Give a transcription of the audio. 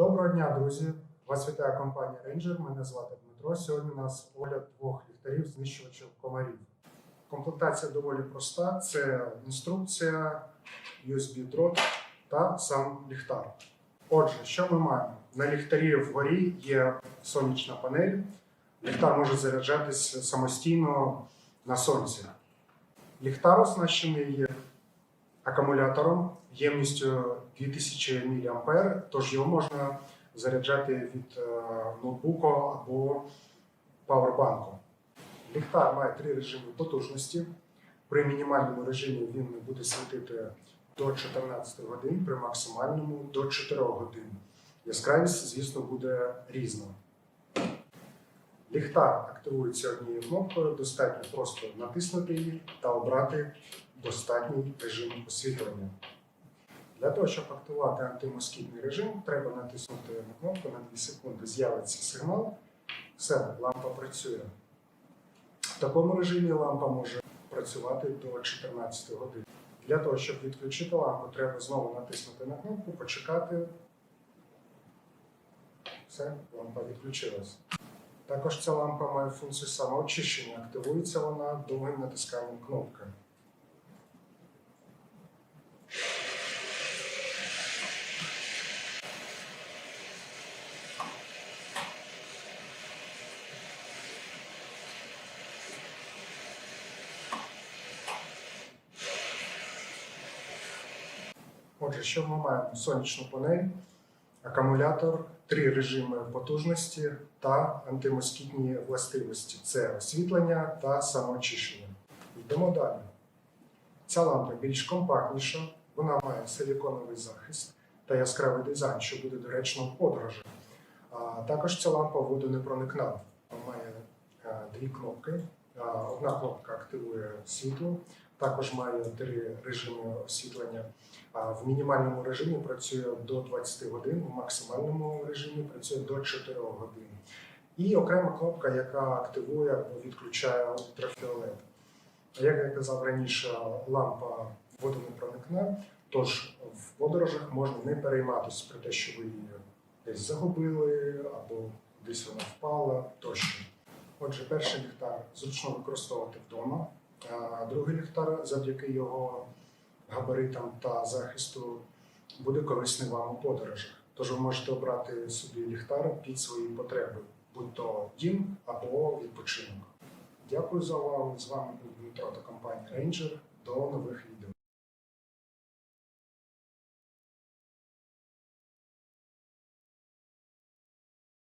Доброго дня, друзі! Вас вітає компанія Ranger. Мене звати Дмитро. Сьогодні у нас огляд двох ліхтарів знищувачів комарів. Комплектація доволі проста: це інструкція, USB-дрот та сам ліхтар. Отже, що ми маємо? На ліхтарі вгорі є сонячна панель. Ліхтар може заряджатись самостійно на сонці. Ліхтар оснащений акумулятором ємністю 2000 мА, тож його можна заряджати від е, ноутбуку або павербанку. Ліхтар має три режими потужності. При мінімальному режимі він буде світити до 14 годин, при максимальному до 4 годин. Яскравість, звісно, буде різна. Ліхтар активується однією кнопкою, достатньо просто натиснути її та обрати достатній режим освітлення. Для того, щоб активувати антимоскітний режим, треба натиснути на кнопку на 2 секунди. З'явиться сигнал. Все, лампа працює. В такому режимі лампа може працювати до 14 годин. Для того, щоб відключити лампу, треба знову натиснути на кнопку, почекати. Все, лампа відключилась. Також ця лампа має функцію самоочищення. Активується вона довгим натисканням кнопки. Отже, що ми маємо? Сонячну панель, акумулятор, три режими потужності та антимоскітні властивості це освітлення та самоочищення. Йдемо далі. Ця лампа більш компактніша, вона має силіконовий захист та яскравий дизайн, що буде доречно в подорожі. А також ця лампа водонепроникна. Вона має е, дві кнопки. Одна кнопка активує світло, також має три режими освітлення. В мінімальному режимі працює до 20 годин, в максимальному режимі працює до 4 годин. І окрема кнопка, яка активує або відключає ультрафіолет. Як я казав раніше, лампа водонепроникна, тож в подорожах можна не перейматися про те, що ви її десь загубили або десь вона впала тощо. Отже, перший ліхтар зручно використовувати вдома, а другий ліхтар завдяки його габаритам та захисту буде корисний вам у подорожах. Тож ви можете обрати собі ліхтар під свої потреби, будь то дім або відпочинок. Дякую за увагу. З вами був Дмитро та компанія Ranger. До нових відео.